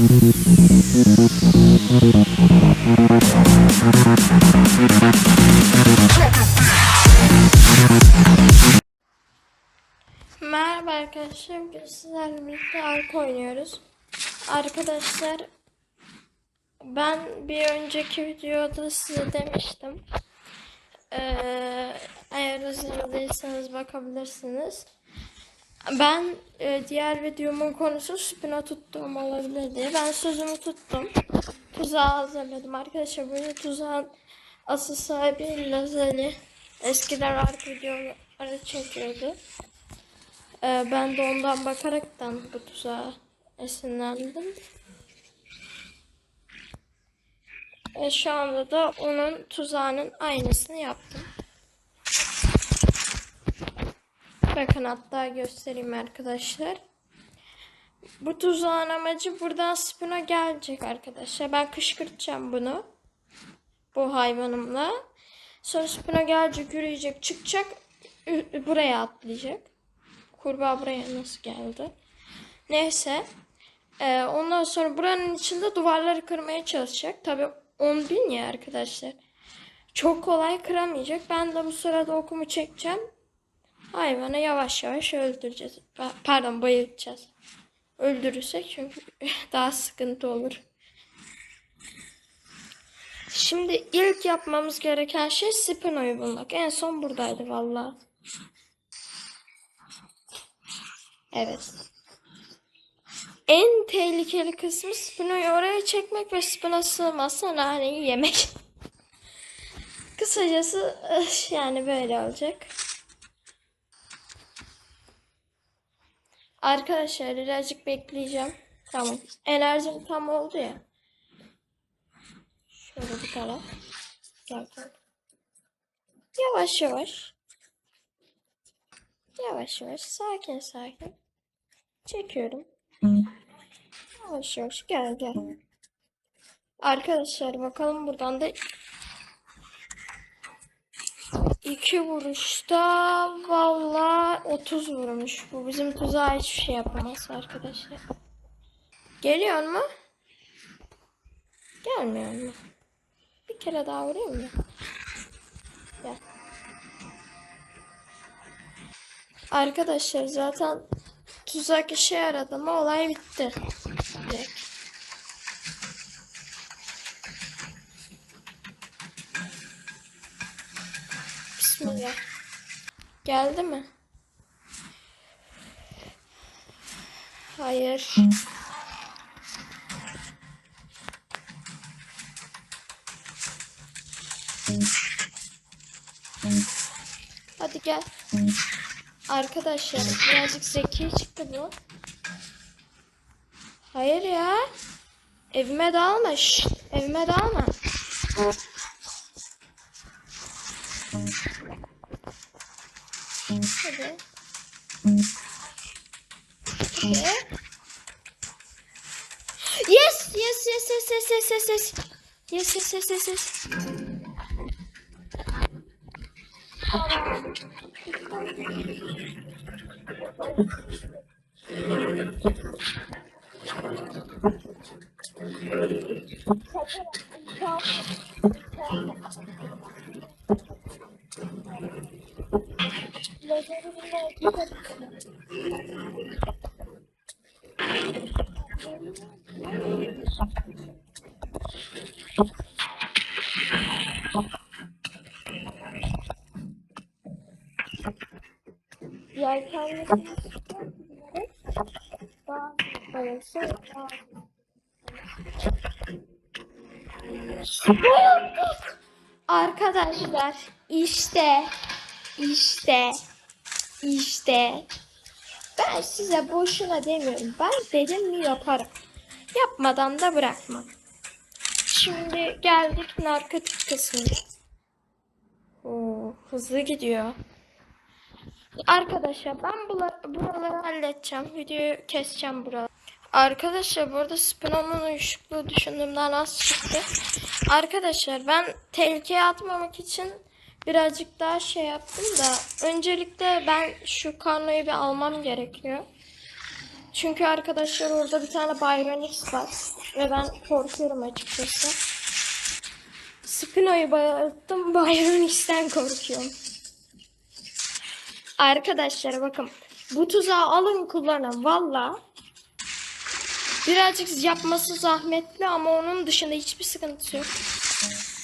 Merhaba arkadaşlar. Bugün sizlerle birlikte arka oynuyoruz. Arkadaşlar ben bir önceki videoda size demiştim. Ee, eğer izlemediyseniz bakabilirsiniz. Ben e, diğer videomun konusu spino tuttuğum olabilir diye. Ben sözümü tuttum. Tuzağı hazırladım. Arkadaşlar bu tuzağın asıl sahibi Lazeli. Eskiden arka videoları çekiyordu. Ee, ben de ondan bakaraktan bu tuzağa esinlendim. E, şu anda da onun tuzağının aynısını yaptım. Bakın hatta göstereyim arkadaşlar. Bu tuzağın amacı buradan spino gelecek arkadaşlar. Ben kışkırtacağım bunu. Bu hayvanımla. Sonra spino gelecek, yürüyecek, çıkacak. Buraya atlayacak. Kurbağa buraya nasıl geldi? Neyse. Ee, ondan sonra buranın içinde duvarları kırmaya çalışacak. Tabi 10 bin ya arkadaşlar. Çok kolay kıramayacak. Ben de bu sırada okumu çekeceğim. Hayvanı yavaş yavaş öldüreceğiz. Pa- Pardon bayıltacağız. Öldürürsek çünkü daha sıkıntı olur. Şimdi ilk yapmamız gereken şey Spino'yu bulmak. En son buradaydı vallahi. Evet. En tehlikeli kısmı Spino'yu oraya çekmek ve Spino sığmazsa naneyi yemek. Kısacası öf, yani böyle olacak. Arkadaşlar birazcık bekleyeceğim. Tamam. Enerjim tam oldu ya. Şöyle bir taraf. Yavaş yavaş. Yavaş yavaş. Sakin sakin. Çekiyorum. Yavaş yavaş. Gel gel. Arkadaşlar bakalım buradan da iki vuruşta valla 30 vurmuş. Bu bizim tuzağa hiçbir şey yapamaz arkadaşlar. Geliyor mu? Gelmiyor mu? Bir kere daha vurayım mı? Gel. Arkadaşlar zaten tuzak işe yaradı ama olay bitti. Direkt. Bismillah. Geldi mi? Hayır. Hadi gel. Arkadaşlar birazcık zeki çıktı bu. Hayır ya. Evime dalma. Şşt, evime dalma. Hadi. Hadi. Yes, yes, yes, yes, yes, yes, yes, yes. Yes, yes, yes, yes, yes. Yelkenli daha böylesi Arkadaşlar işte işte işte ben size boşuna demiyorum. Ben dedim mi yaparım. Yapmadan da bırakmam. Şimdi geldik narkotik kısmına. Oo, hızlı gidiyor. Arkadaşlar ben buraları halledeceğim. Videoyu keseceğim buraları. Arkadaşlar burada Spino'nun uyuşukluğu düşündüğümden az çıktı. Arkadaşlar ben tehlikeye atmamak için birazcık daha şey yaptım da öncelikle ben şu karnoyu bir almam gerekiyor. Çünkü arkadaşlar orada bir tane Byronix var. Ve ben korkuyorum açıkçası. Spino'yu bayılttım. Byronix'ten korkuyorum. Arkadaşlar bakın. Bu tuzağı alın kullanın. Valla. Birazcık yapması zahmetli ama onun dışında hiçbir sıkıntısı yok.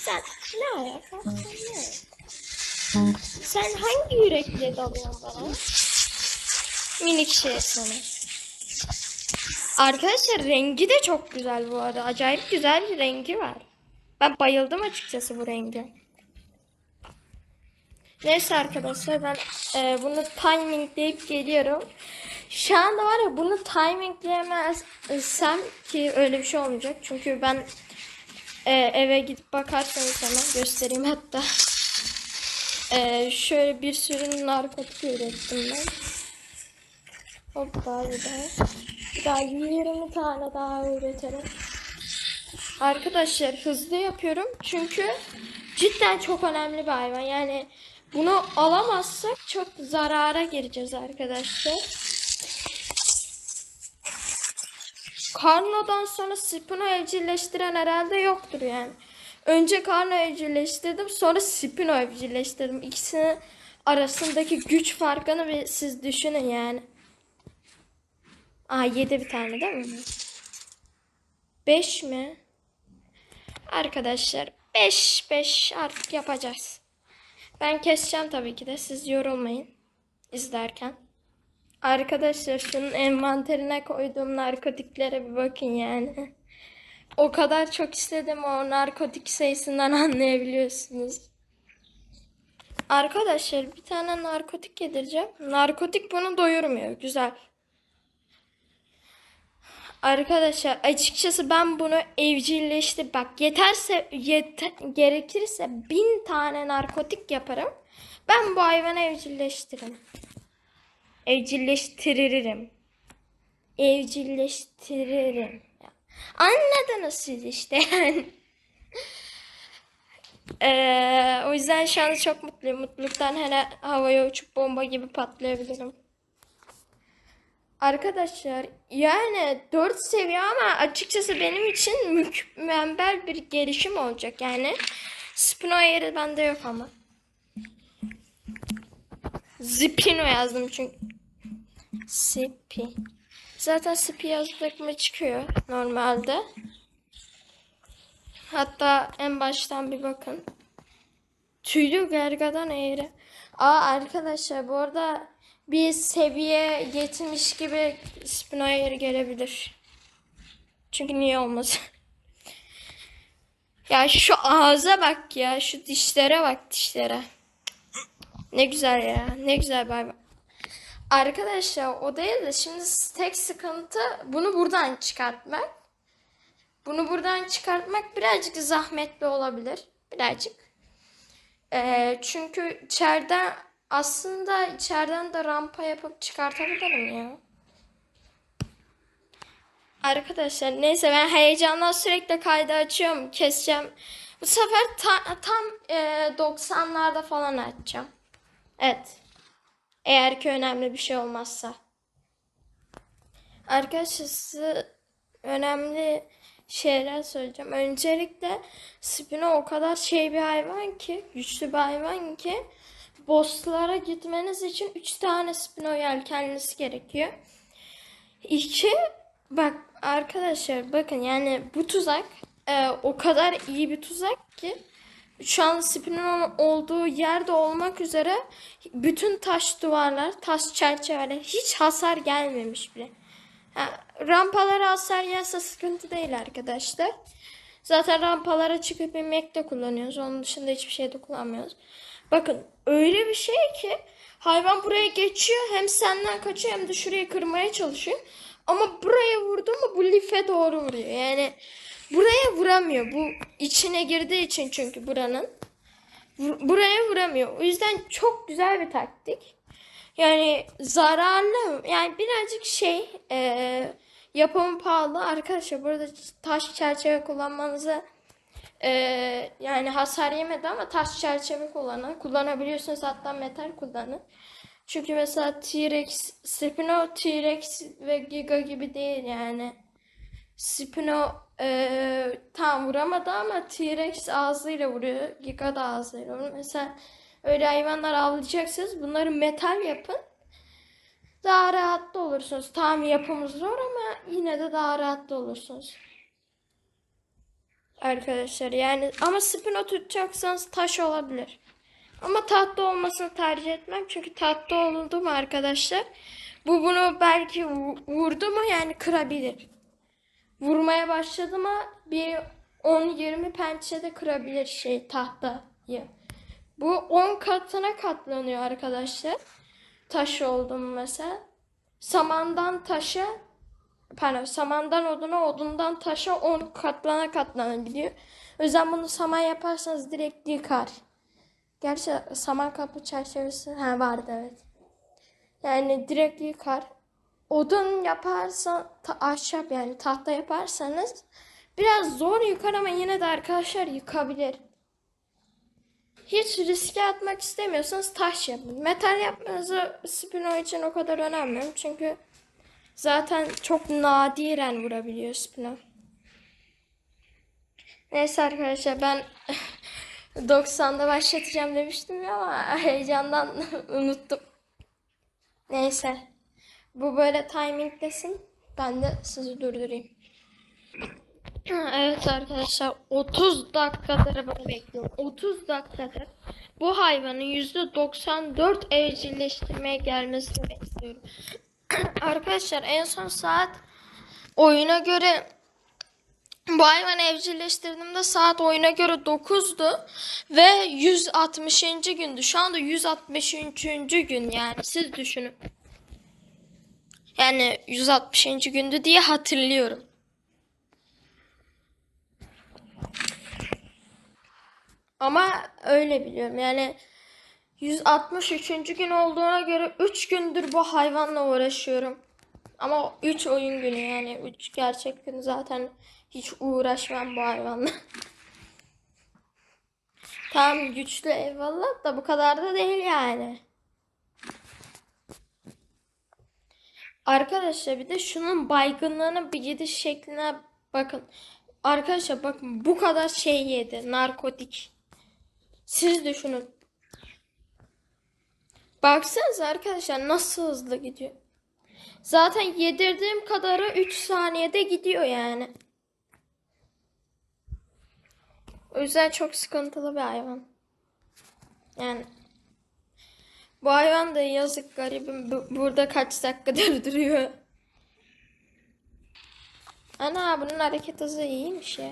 Sen ne ayaksın? Sen hangi yürekle dalıyorsun bana? Minik şey sana. Arkadaşlar rengi de çok güzel bu arada. Acayip güzel bir rengi var. Ben bayıldım açıkçası bu renge. Neyse arkadaşlar ben e, bunu timingleyip geliyorum. Şu anda var ya bunu timingleyemezsem ki öyle bir şey olmayacak. Çünkü ben e, eve gidip bakarsanız hemen göstereyim hatta. E, şöyle bir sürü narkotik ürettim ben. Hoppa bir daha. Bir daha 20 tane daha üretelim. Arkadaşlar hızlı yapıyorum çünkü cidden çok önemli bir hayvan. Yani bunu alamazsak çok zarara gireceğiz arkadaşlar. Karno'dan sonra Spino evcilleştiren herhalde yoktur yani. Önce Karno evcilleştirdim sonra Spino evcilleştirdim. İkisinin arasındaki güç farkını bir siz düşünün yani. Aa yedi bir tane değil mi? Beş mi? Arkadaşlar 5 5 artık yapacağız. Ben keseceğim tabii ki de. Siz yorulmayın izlerken. Arkadaşlar şunun envanterine koyduğum narkotiklere bir bakın yani. O kadar çok istedim o narkotik sayısından anlayabiliyorsunuz. Arkadaşlar bir tane narkotik yedireceğim. Narkotik bunu doyurmuyor. Güzel. Arkadaşlar açıkçası ben bunu evcilleştir bak yeterse yete, gerekirse bin tane narkotik yaparım. Ben bu hayvanı evcilleştiririm. Evcilleştiririm. Evcilleştiririm. Anladınız siz işte yani. Ee, o yüzden şu anda çok mutluyum. Mutluluktan hele havaya uçup bomba gibi patlayabilirim. Arkadaşlar yani 4 seviye ama açıkçası benim için mükemmel bir gelişim olacak. Yani Spino yeri bende yok ama. Zipino yazdım çünkü. Sipi. Zaten yazdık mı çıkıyor normalde. Hatta en baştan bir bakın. Tüylü gergadan eğri. Aa arkadaşlar bu arada bir seviye getirmiş gibi Spinoyer gelebilir. Çünkü niye olmaz? ya şu ağza bak ya. Şu dişlere bak dişlere. Ne güzel ya. Ne güzel bay Arkadaşlar o değil de şimdi tek sıkıntı bunu buradan çıkartmak. Bunu buradan çıkartmak birazcık zahmetli olabilir. Birazcık. Ee, çünkü içeriden aslında içeriden de rampa yapıp çıkartabilirim ya. Arkadaşlar neyse ben heyecandan sürekli kaydı açıyorum. Keseceğim. Bu sefer ta, tam e, 90'larda falan açacağım. Evet. Eğer ki önemli bir şey olmazsa. Arkadaşlar önemli şeyler söyleyeceğim. Öncelikle Spino o kadar şey bir hayvan ki, güçlü bir hayvan ki bosslara gitmeniz için 3 tane Spino yelkenlisi gerekiyor. 2 bak arkadaşlar bakın yani bu tuzak e, o kadar iyi bir tuzak ki şu an Spino'nun olduğu yerde olmak üzere bütün taş duvarlar, taş çerçeveler hiç hasar gelmemiş bile. Ha, rampalara hasar gelse sıkıntı değil arkadaşlar. Zaten rampalara çıkıp inmekte kullanıyoruz. Onun dışında hiçbir şeyde kullanmıyoruz. Bakın öyle bir şey ki hayvan buraya geçiyor hem senden kaçıyor hem de şurayı kırmaya çalışıyor. Ama buraya vurdu mu bu life doğru vuruyor. Yani buraya vuramıyor. Bu içine girdiği için çünkü buranın. Buraya vuramıyor. O yüzden çok güzel bir taktik. Yani zararlı yani birazcık şey e, yapımı pahalı. Arkadaşlar burada taş çerçeve kullanmanızı ee, yani hasar yemedi ama taş çerçeve kullanın. Kullanabiliyorsunuz hatta metal kullanın. Çünkü mesela T-Rex, Spino T-Rex ve Giga gibi değil yani. Spino eee tam vuramadı ama T-Rex ağzıyla vuruyor. Giga da ağzıyla vuruyor. Mesela öyle hayvanlar avlayacaksınız. Bunları metal yapın. Daha rahatlı olursunuz. Tamam yapımı zor ama yine de daha rahatlı olursunuz. Arkadaşlar yani ama spino tutacaksanız taş olabilir. Ama tatlı olmasını tercih etmem. Çünkü tatlı oldu mu arkadaşlar? Bu bunu belki vu- vurdu mu yani kırabilir. Vurmaya başladı mı bir 10-20 pençede kırabilir şey tahtayı. Bu 10 katına katlanıyor arkadaşlar. Taş oldu mu mesela. Samandan taşa pardon samandan oduna odundan taşa 10 katlana katlana gidiyor. O yüzden bunu saman yaparsanız direkt yıkar. Gerçi saman kapı çerçevesi ha vardı evet. Yani direkt yıkar. Odun yaparsa ta- ahşap yani tahta yaparsanız biraz zor yıkar ama yine de arkadaşlar yıkabilir. Hiç riske atmak istemiyorsanız taş yapın. Metal yapmanızı Spino için o kadar önermiyorum. Çünkü zaten çok nadiren vurabiliyor Spino. Neyse arkadaşlar ben 90'da başlatacağım demiştim ya ama heyecandan unuttum. Neyse. Bu böyle timinglesin. Ben de sizi durdurayım. Evet arkadaşlar 30 dakikadır bunu bekliyorum. 30 dakikadır bu hayvanın %94 evcilleştirmeye gelmesini bekliyorum. arkadaşlar en son saat oyuna göre bu hayvanı evcilleştirdiğimde saat oyuna göre 9'du ve 160. gündü. Şu anda 163. gün yani siz düşünün. Yani 160. gündü diye hatırlıyorum. Ama öyle biliyorum. Yani 163. gün olduğuna göre 3 gündür bu hayvanla uğraşıyorum. Ama 3 oyun günü yani 3 gerçek gün zaten hiç uğraşmam bu hayvanla. Tamam güçlü eyvallah da bu kadar da değil yani. Arkadaşlar bir de şunun baygınlığının bir gidiş şekline bakın. Arkadaşlar bakın bu kadar şey yedi. Narkotik. Siz düşünün. Baksanıza arkadaşlar nasıl hızlı gidiyor. Zaten yedirdiğim kadarı 3 saniyede gidiyor yani. O yüzden çok sıkıntılı bir hayvan. Yani bu hayvan da yazık garibim bu- burada kaç dakikadır duruyor. Ana bunun hareket hızı iyiymiş ya.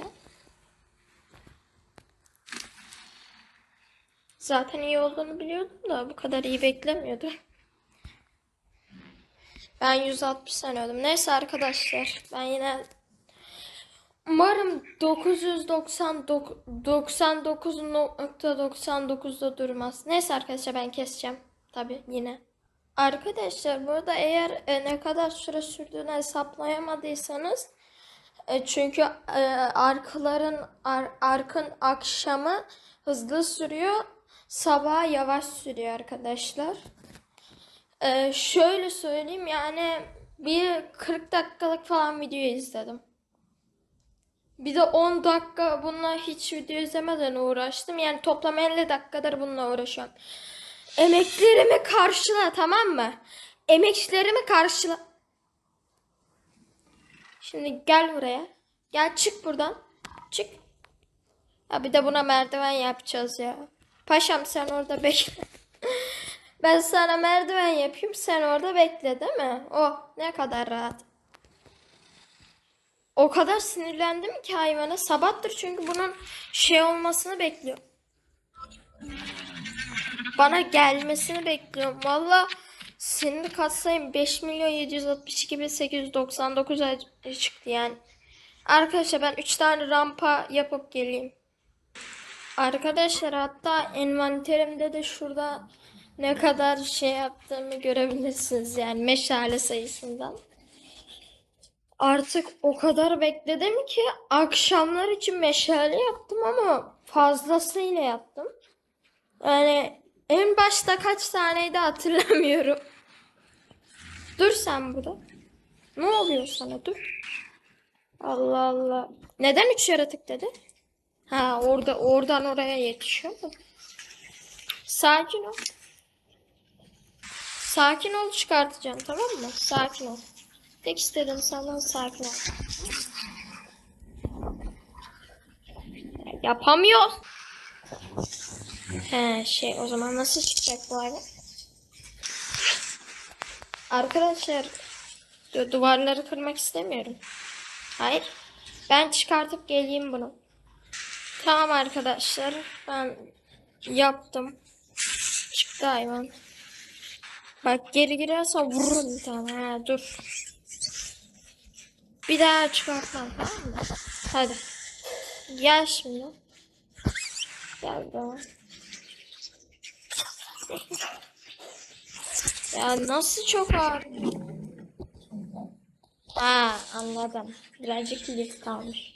Zaten iyi olduğunu biliyordum da bu kadar iyi beklemiyordum. Ben 160 sanıyordum. Neyse arkadaşlar ben yine umarım 999.99'da durmaz. Neyse arkadaşlar ben keseceğim. Tabi yine. Arkadaşlar burada eğer e, ne kadar süre sürdüğünü hesaplayamadıysanız e, çünkü e, arkaların ar- arkın akşamı hızlı sürüyor, sabah yavaş sürüyor arkadaşlar. E, şöyle söyleyeyim yani bir 40 dakikalık falan video izledim. Bir de 10 dakika bununla hiç video izlemeden uğraştım. Yani toplam 50 dakikadır bununla uğraşıyorum. Emeklerimi karşıla tamam mı? Emeklerimi karşıla. Şimdi gel buraya. Gel çık buradan. Çık. Ya bir de buna merdiven yapacağız ya. Paşam sen orada bekle. Ben sana merdiven yapayım sen orada bekle değil mi? Oh ne kadar rahat. O kadar sinirlendim ki hayvana. Sabahtır çünkü bunun şey olmasını bekliyorum. Bana gelmesini bekliyorum. Valla sinir katsayım 5 milyon 762 bin 899 çıktı yani. Arkadaşlar ben 3 tane rampa yapıp geleyim. Arkadaşlar hatta envanterimde de şurada ne kadar şey yaptığımı görebilirsiniz yani meşale sayısından. Artık o kadar bekledim ki akşamlar için meşale yaptım ama fazlasıyla yaptım. Yani En başta kaç taneydi hatırlamıyorum. Dur sen burada. Ne oluyor sana dur. Allah Allah. Neden üç yaratık dedi? Ha orada oradan oraya yetişiyor mu? Sakin ol. Sakin ol çıkartacağım tamam mı? Sakin ol. Tek istediğim senden sakin ol. Yapamıyor. He şey o zaman nasıl çıkacak bu hale? Arkadaşlar du- duvarları kırmak istemiyorum. Hayır. Ben çıkartıp geleyim bunu. Tamam arkadaşlar. Ben yaptım. Çıktı hayvan. Bak geri girerse vururum bir tane. Ha, dur. Bir daha çıkartmam tamam mı? Hadi. Gel şimdi. Gel bana. Ya nasıl çok ağır? Ha anladım. Birazcık lif kalmış.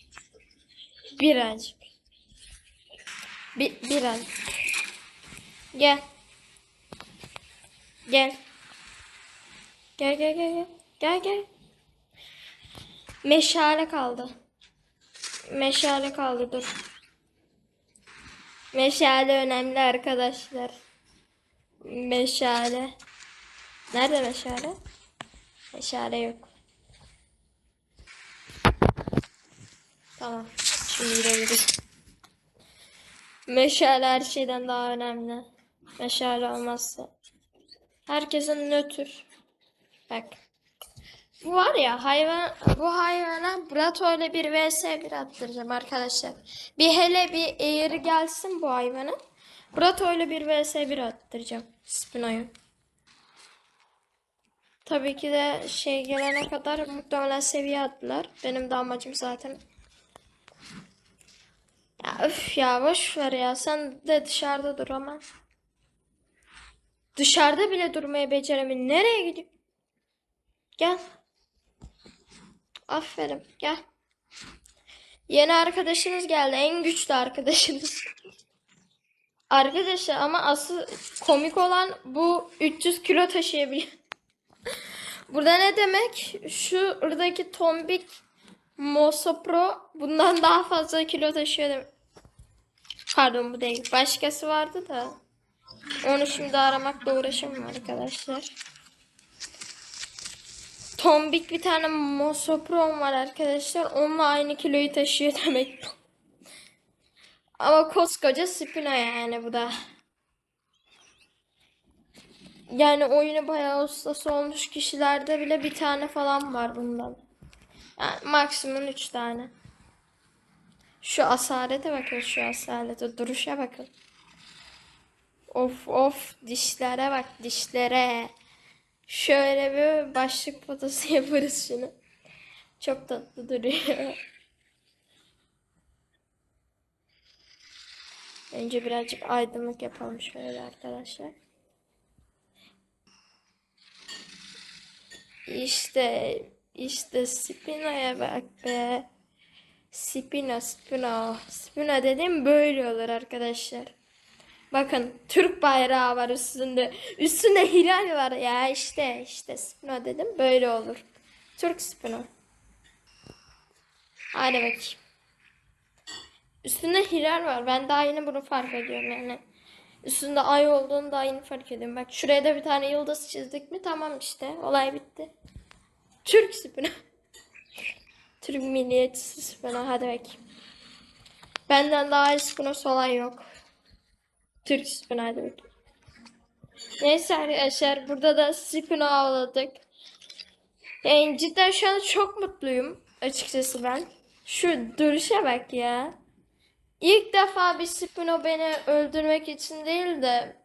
Birazcık. Bir, birazcık. Gel. Gel. Gel gel gel gel. Gel gel. Meşale kaldı. Meşale kaldı dur. Meşale önemli arkadaşlar. Meşale. Nerede meşale? Meşale yok. Tamam. Şimdi gidebiliriz. Meşale her şeyden daha önemli. Meşale olmazsa. Herkesin nötr. Bak. Bu var ya hayvan bu hayvana Brato bir vs 1 attıracağım arkadaşlar. Bir hele bir eğri gelsin bu hayvana. Brato bir vs 1 attıracağım Spino'yu. Tabii ki de şey gelene kadar muhtemelen seviye attılar. Benim de amacım zaten. Ya öf ya boş ver ya sen de dışarıda dur ama. Dışarıda bile durmayı beceremiyor. Nereye gidiyor? Gel. Aferin gel. Yeni arkadaşınız geldi. En güçlü arkadaşınız. Arkadaşlar ama asıl komik olan bu 300 kilo taşıyabiliyor. Burada ne demek? Şuradaki tombik Moso Pro bundan daha fazla kilo taşıyor demek. Pardon bu değil. Başkası vardı da. Onu şimdi aramakla uğraşamam arkadaşlar. Tombik bir tane Mosopron var arkadaşlar. Onunla aynı kiloyu taşıyor demek. Ama koskoca Spino yani bu da. Yani oyunu bayağı ustası olmuş kişilerde bile bir tane falan var bundan. Yani maksimum 3 tane. Şu asalete bakın şu asalete. Duruşa bakın. Of of dişlere bak dişlere. Şöyle bir başlık fotosu yaparız şunu. Çok tatlı duruyor. Önce birazcık aydınlık yapalım şöyle arkadaşlar. İşte işte Spino'ya bak be. Spino, Spino. Spino dedim böyle olur arkadaşlar. Bakın Türk bayrağı var üstünde. Üstünde hilal var ya işte işte Spino dedim böyle olur. Türk Spino. Hadi bakayım. Üstünde hilal var. Ben daha yeni bunu fark ediyorum yani. Üstünde ay olduğunu daha yeni fark ediyorum. Bak şuraya da bir tane yıldız çizdik mi tamam işte. Olay bitti. Türk Spino. Türk milliyetçisi Spino. Hadi bakayım. Benden daha iyi Spino'su olay yok. Türk Spino hadi bakayım. Neyse arkadaşlar burada da Spino avladık. Yani cidden şu an çok mutluyum açıkçası ben. Şu duruşa bak ya. İlk defa bir Spino beni öldürmek için değil de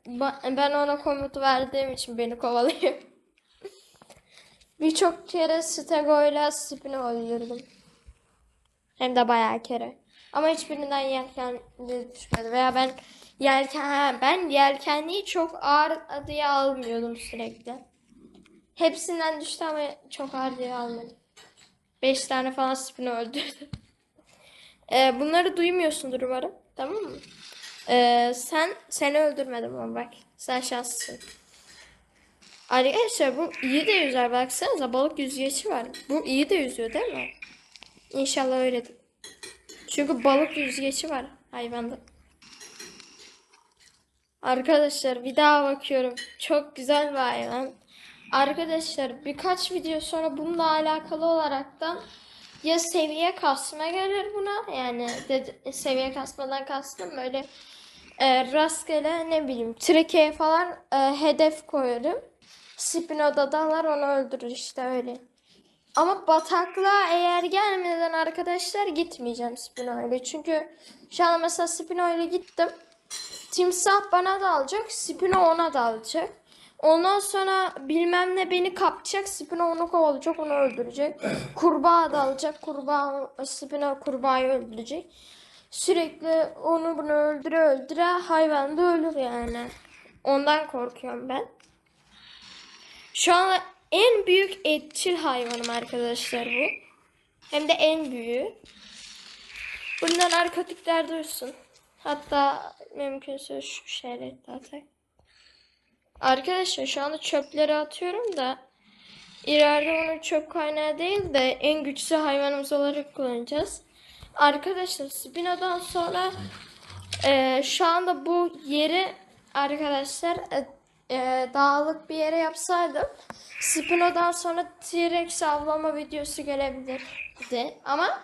ben ona komut verdiğim için beni kovalıyor. Birçok kere Stego ile Spino öldürdüm. Hem de bayağı kere. Ama hiçbirinden yelken düşmedi. Veya ben yelken ha, ben yelkenliği çok ağır diye almıyordum sürekli. Hepsinden düştü ama çok ağır diye almadım. 5 tane falan Spino öldürdüm. Ee, bunları duymuyorsundur umarım. Tamam mı? Ee, sen seni öldürmedim ama bak. Sen şanslısın. Arkadaşlar bu iyi de yüzer. Baksanıza balık yüzgeci var. Bu iyi de yüzüyor değil mi? İnşallah öyledir. Çünkü balık yüzgeci var hayvanda. Arkadaşlar bir daha bakıyorum. Çok güzel bir hayvan. Arkadaşlar birkaç video sonra bununla alakalı olaraktan ya seviye kasma gelir buna yani de, seviye kasmadan kastım böyle e, rastgele ne bileyim trekeye falan e, hedef koyarım. Spino'da dalar onu öldürür işte öyle. Ama bataklığa eğer gelmeden arkadaşlar gitmeyeceğim Spino ile. Çünkü şu an mesela Spino ile gittim. Timsah bana dalacak, Spino ona dalacak. Ondan sonra bilmem ne beni kapacak, Spino onu kovalayacak, onu öldürecek. Kurbağa dalacak, kurbağa Spino kurbağayı öldürecek. Sürekli onu bunu öldüre öldüre hayvan da ölür yani. Ondan korkuyorum ben. Şu an en büyük etçil hayvanım arkadaşlar bu. Hem de en büyüğü. Bundan narkotikler dursun. Hatta mümkünse şu de atak. Arkadaşlar şu anda çöpleri atıyorum da ileride bunu çöp kaynağı değil de en güçlü hayvanımız olarak kullanacağız. Arkadaşlar Spino'dan sonra e, şu anda bu yeri arkadaşlar e, e, dağlık bir yere yapsaydım Spino'dan sonra T-Rex avlama videosu gelebilirdi. Ama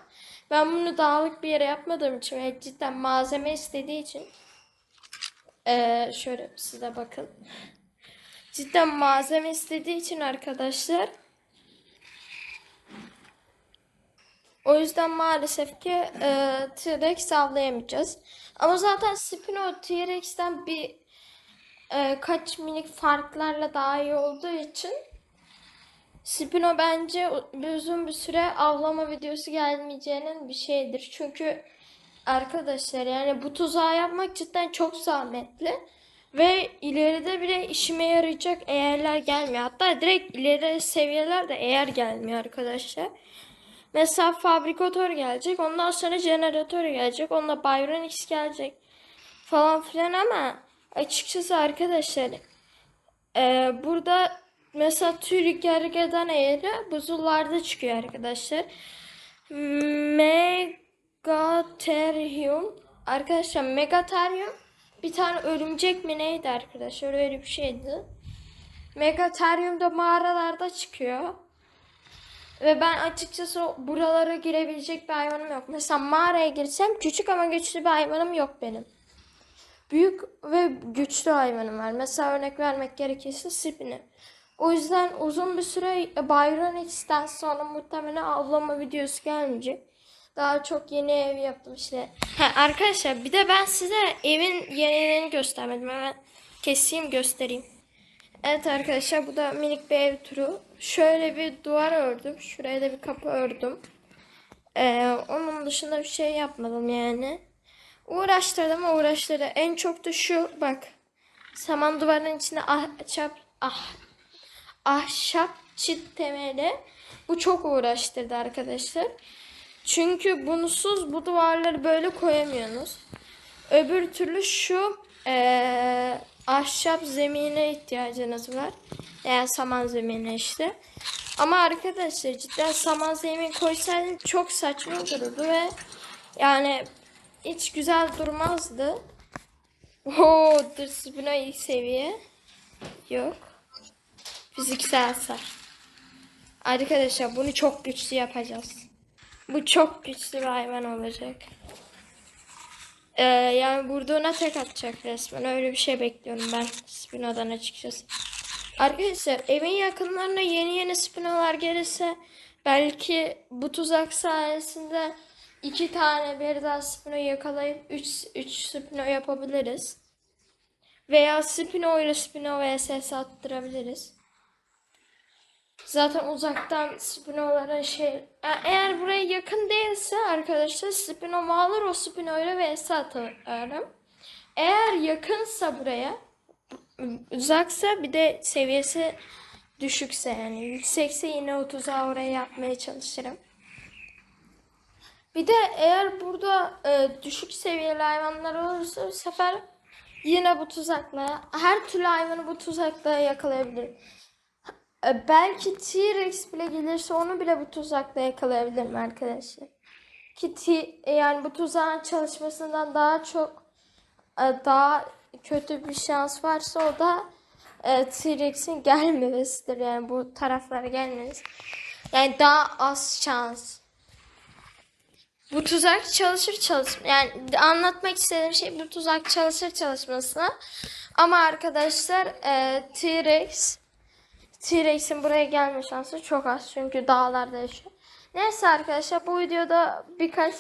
ben bunu dağlık bir yere yapmadığım için ve cidden malzeme istediği için e, şöyle size bakın. Cidden malzeme istediği için arkadaşlar O yüzden maalesef ki e, T-Rex avlayamayacağız. Ama zaten Spino T-Rex'ten bir e, kaç minik farklarla daha iyi olduğu için Spino bence uzun bir süre avlama videosu gelmeyeceğinin bir şeydir. Çünkü arkadaşlar yani bu tuzağı yapmak cidden çok zahmetli. Ve ileride bile işime yarayacak eğerler gelmiyor. Hatta direkt ileri seviyeler de eğer gelmiyor arkadaşlar. Mesela fabrikatör gelecek. Ondan sonra jeneratör gelecek. Onunla Byron X gelecek. Falan filan ama açıkçası arkadaşlar e, burada mesela Türk gergeden eğri buzullarda çıkıyor arkadaşlar. Megatherium Arkadaşlar Megatherium bir tane örümcek mi neydi arkadaşlar öyle bir şeydi. Megatherium da mağaralarda çıkıyor. Ve ben açıkçası buralara girebilecek bir hayvanım yok. Mesela mağaraya girsem küçük ama güçlü bir hayvanım yok benim. Büyük ve güçlü hayvanım var. Mesela örnek vermek gerekirse Spin'i. O yüzden uzun bir süre Byron X'ten sonra muhtemelen avlama videosu gelmeyecek. Daha çok yeni ev yaptım işte. Ha, arkadaşlar bir de ben size evin yenilerini göstermedim. Hemen keseyim göstereyim. Evet arkadaşlar bu da minik bir ev turu. Şöyle bir duvar ördüm. Şuraya da bir kapı ördüm. Ee, onun dışında bir şey yapmadım yani. Uğraştırdım uğraştırdı. En çok da şu bak. Saman duvarın içine ahşap ah, ahşap çit temeli. Bu çok uğraştırdı arkadaşlar. Çünkü bunsuz bu duvarları böyle koyamıyorsunuz. Öbür türlü şu ee, ahşap zemine ihtiyacınız var. Veya saman zemine işte. Ama arkadaşlar cidden saman zemin koysaydım çok saçma olurdu ve yani hiç güzel durmazdı. Oo, Dırspino ilk seviye. Yok. Fiziksel hasar. Arkadaşlar bunu çok güçlü yapacağız. Bu çok güçlü bir hayvan olacak. Ee, yani vurduğuna tek atacak resmen. Öyle bir şey bekliyorum ben Spino'dan açıkçası. Arkadaşlar evin yakınlarına yeni yeni Spino'lar gelirse belki bu tuzak sayesinde iki tane bir daha Spino yakalayıp 3 3 Spino yapabiliriz. Veya Spino ile Spino vs attırabiliriz. Zaten uzaktan Spino'lara şey e- eğer buraya yakın değilse arkadaşlar Spino alır o Spino ile vs atarım. Eğer yakınsa buraya uzaksa bir de seviyesi düşükse yani yüksekse yine 30'a oraya yapmaya çalışırım. Bir de eğer burada e, düşük seviyeli hayvanlar olursa bu sefer yine bu tuzakla her türlü hayvanı bu tuzakla yakalayabilirim. E, belki T-Rex bile gelirse onu bile bu tuzakla yakalayabilirim arkadaşlar. Ki T, yani bu tuzağın çalışmasından daha çok e, daha kötü bir şans varsa o da e, T-Rex'in gelmemesidir. Yani bu taraflara gelmesi. Yani daha az şans. Bu tuzak çalışır çalışma. Yani anlatmak istediğim şey bu tuzak çalışır çalışmasına. Ama arkadaşlar e, T-Rex T-Rex'in buraya gelme şansı çok az. Çünkü dağlarda yaşıyor. Neyse arkadaşlar bu videoda birkaç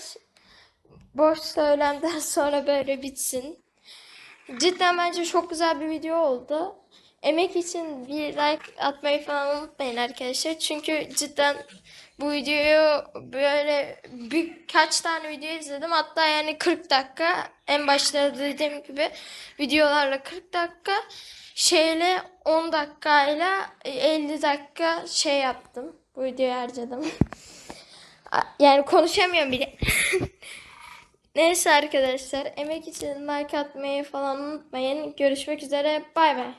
boş söylemden sonra böyle bitsin. Cidden bence çok güzel bir video oldu. Emek için bir like atmayı falan unutmayın arkadaşlar. Çünkü cidden bu videoyu böyle birkaç tane video izledim. Hatta yani 40 dakika en başta dediğim gibi videolarla 40 dakika şeyle 10 dakikayla 50 dakika şey yaptım. Bu videoyu harcadım. yani konuşamıyorum bile. Neyse arkadaşlar emek için like atmayı falan unutmayın. Görüşmek üzere. Bay bay.